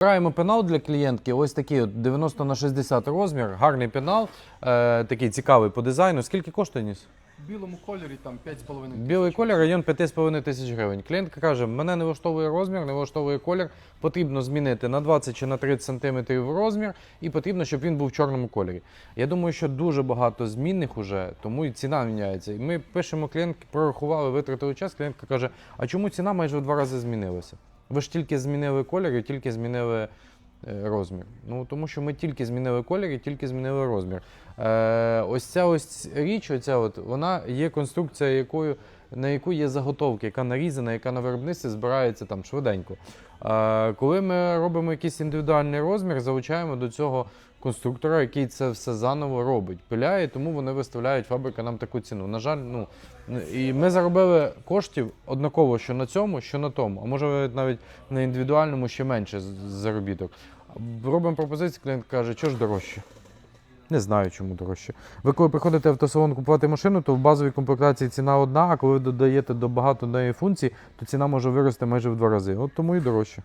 Вибираємо пенал для клієнтки. Ось такий от 90 на 60 розмір, гарний пенал, е, такий цікавий по дизайну. Скільки коштує ніс? В білому кольорі там 5,5 Білий колір, район 5,5 тисяч гривень. Клієнтка каже: мене не влаштовує розмір, не влаштовує колір. Потрібно змінити на 20 чи на 30 сантиметрів розмір, і потрібно, щоб він був в чорному кольорі. Я думаю, що дуже багато змінних уже, тому і ціна міняється. І ми пишемо клієнтки, прорахували, витратили час. Клієнтка каже: а чому ціна майже в два рази змінилася? Ви ж тільки змінили колір і тільки змінили е, розмір. Ну тому що ми тільки змінили колір і тільки змінили розмір. Е, ось ця ось річ, оця от, вона є конструкція, якою, на яку є заготовки, яка нарізана, яка на виробництві збирається там швиденько. Коли ми робимо якийсь індивідуальний розмір, залучаємо до цього конструктора, який це все заново робить, пиляє, тому вони виставляють фабрика нам таку ціну. На жаль, ну і ми заробили коштів однаково, що на цьому, що на тому. А може навіть на індивідуальному ще менше заробіток. Робимо пропозицію, клієнт каже, що ж дорожче. Не знаю, чому дорожче. Ви коли приходите в автосалон купувати машину, то в базовій комплектації ціна одна, а коли ви додаєте до багато неї функцій, то ціна може вирости майже в два рази. От тому і дорожче.